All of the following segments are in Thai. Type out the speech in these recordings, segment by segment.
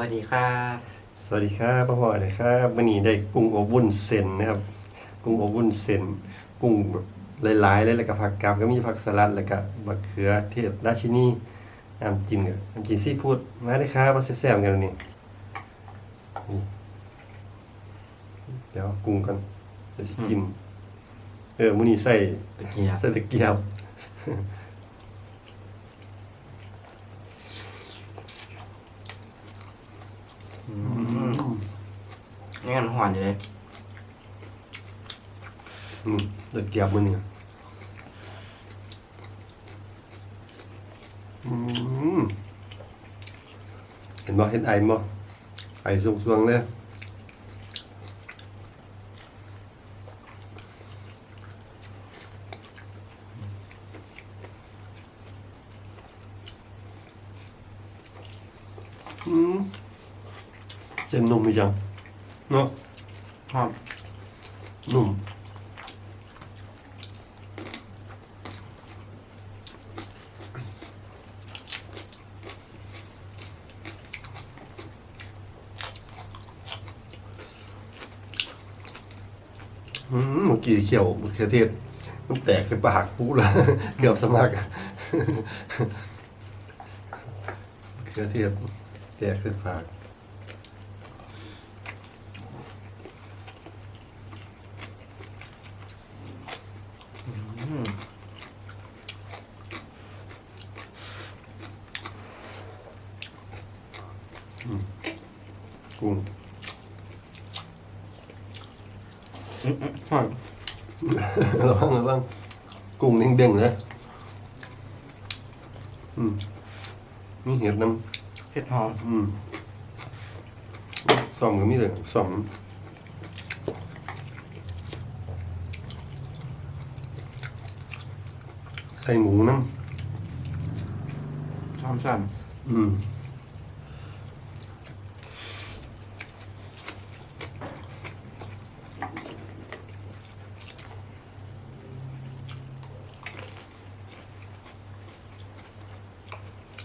สวัสดีครับ สวัสดีครับพ่อพ่อเลยครับวันนี้ได้กุ้งอบวุ้นเส้นนะครับ กุ้งอบวุ้นเส้น กุ้งแบบหลายๆเลยแล้วก็ผักกาดก็มีผักสลัดแล้วก็มะเขือเทศราชินีน้ำจิ้มกับน้ำจิ้มซีฟู้ดมาเลยครับมาแซ่บๆกันวันนี้นี่เดี๋ยวกุ้งกันเดี๋ยวสิกินเออมื้อนี้ใส่ตะเกียบใส่ตะเกียบ นี่กันหวานอยู่เลยอืมตะเกียบมื้อนี้อืมเห็นบ่เห็นไอบ่ไอสวงเลยอืมเส้นนุ่มไหมจัง เนาะครับนุ่มเมื่อกี้เขียวมะเขือเทศมันแตกในปากปุ๊ละเกือบสมัครมะเขือเทศแตกในปาก กุ้ง หวานระวังระวังกุ้งเด้งๆเลยอืมมีเห็ดน้เผ็ดหอมำอืมซ่อมก็มีเลยซ่อมใส่หมูน้ชอมช่ำำอืม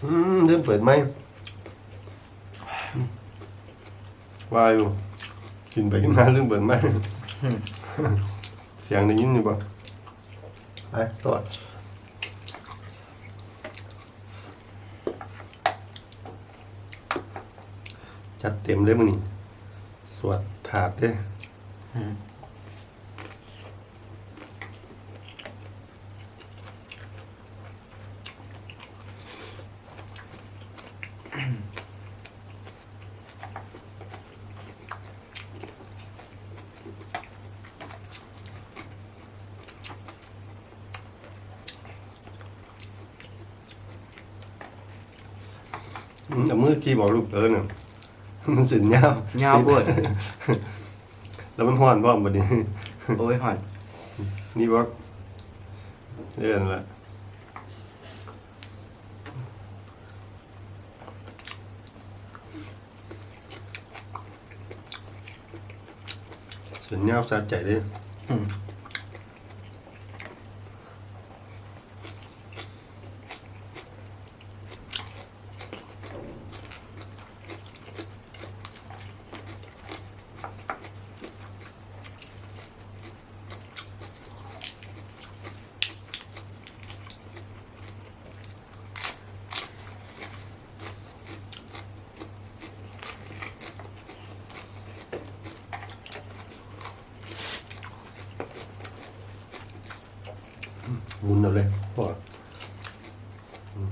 อืม เปิดไหมวาอยู่กินไปกินมาเริ่มเปิดไหมเสียงได้ยินอยู่ปะไปต่อจัดเต็มเลยมึงนี่สวดถาดเด้ อืมอืมเอามือกี้บอกลูกเออเนี่ยมันสินยาวเงาวปวดแล้วมันห้อนพร้อมบัดนี้ โอ้ยหวานนี่บอกเอ็นนละ ส่วนยาสะใจเด้อื หมุนเอาเลยพออืม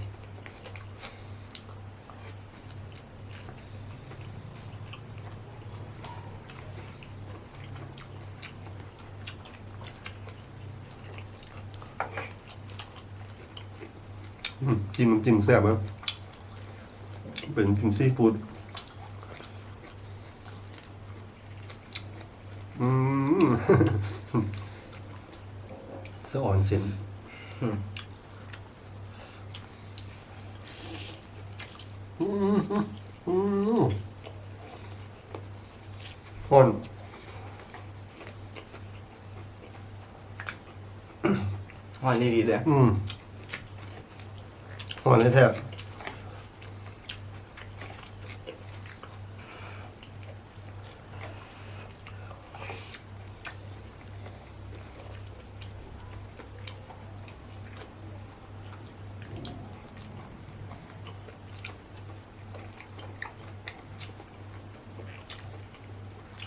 อืมจิ้มจิ้มแซ่บครับเป็นจิ้มซีฟู้ดอืม สะอ่อนเส้น คนหวานดีๆเลยอืมหอนเลยแทบ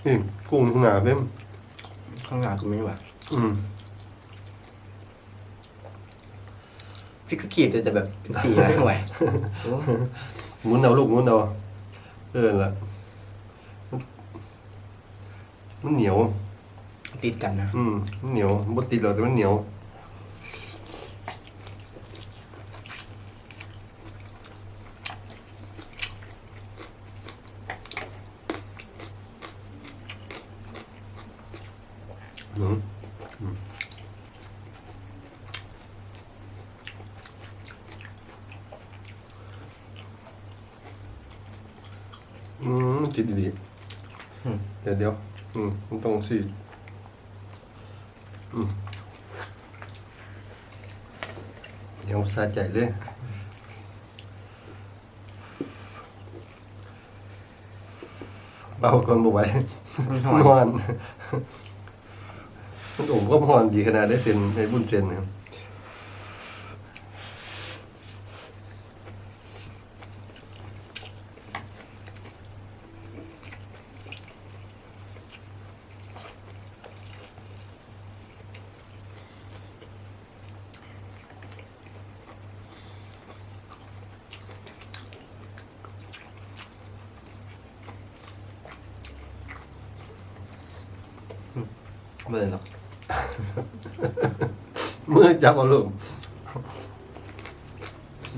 นี่กุ้งข้างหน้าเพิ่มข้างหลังกูไม่ไหวอืมพี่ก็ขีดแต่แบบเป็นสีอะไรไม่ไหวโอ้หมุนเอาลูกหมุนเอาเออละมันมันเหนียว ติดกันนะ อืมมันเหนียวบดติดหรอกแต่มันเหนียว อืมอืมอืมติดดีอืมเดี๋ยวเดี๋ยวอืมมันต้องสิอืมเดี๋ยวสาใจเลย เบาก่อนบ่ไหวมันออน น มันโอ้ก็พอนดีขนาดได้เซ็นให้บุญเซ็นนะครับเบื่อหรอก มือจับเอาลูก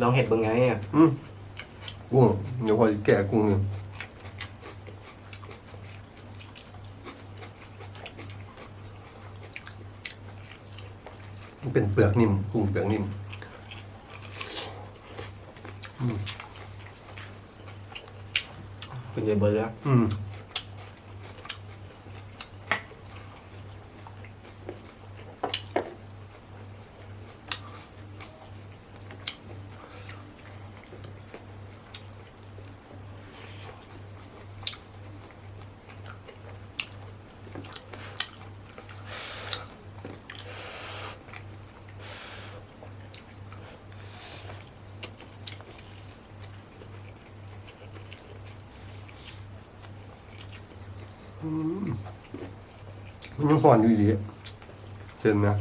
ลองเห็ดเบิ่งไงอะอืมกุ้งเดี๋ยวพอจะแกะกุ้งหนึ่งมันเป็นเปลือกนิ่มกุ้งเปลือกนิ่มเป็นเลยเบื่อแล้วอืม มันยังหอนอยู่ดีเช่นนะ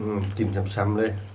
อืมอืม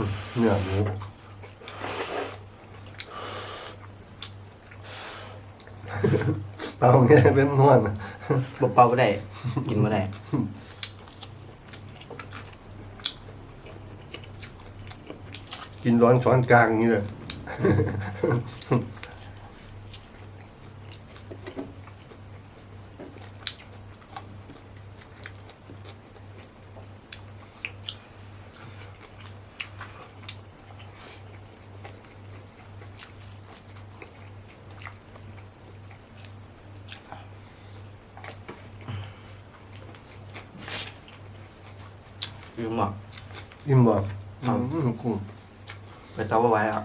เลยเนื้อหมูเอาไงเป็นนวลบ่เป่าบ่ได้ กินบ่ได้กินร้อนช้อนกลางอย่างนี้เลย คือหมอกอิ่มบ่ครับอืมกุ้งไปเต้าเอาไว้อะ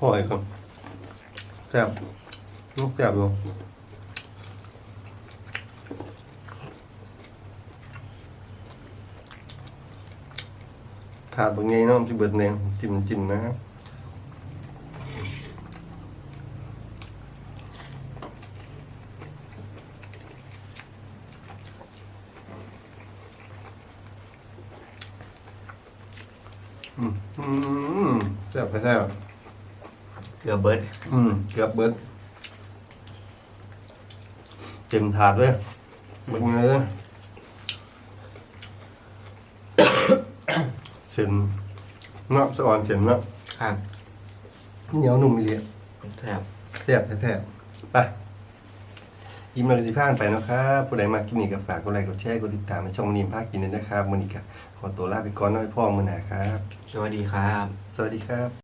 หอยครับแซ่บลูกแซ่บอยู่ ถาดบางไงเนาะที่เบิดแนงจิ้มจิ้มนะครับอืมอืมแซ่บไปแซ่บเกลือเบิร์ดอืมเกือบเบิดเต็มถาดเลยเบิดเงย เส้นเนาะสะอ่อนเส้นเนาะครับเหนียวนุ่มอีเลียแซ่บแซ่บแท้ๆไปยิ้มเลยสิพานไปเนาะครับผู้ใดมาคลิปนี้ก็ฝากกดไลค์กดแชร์กดติดตามในช่องนีมภาคกินด้วยนะครับมื้อนี้ก็ขอตัวลาไปก่อนเน้อยพ่อมื้อหน้าครับ สวัสดีครับ สวัสดีครับ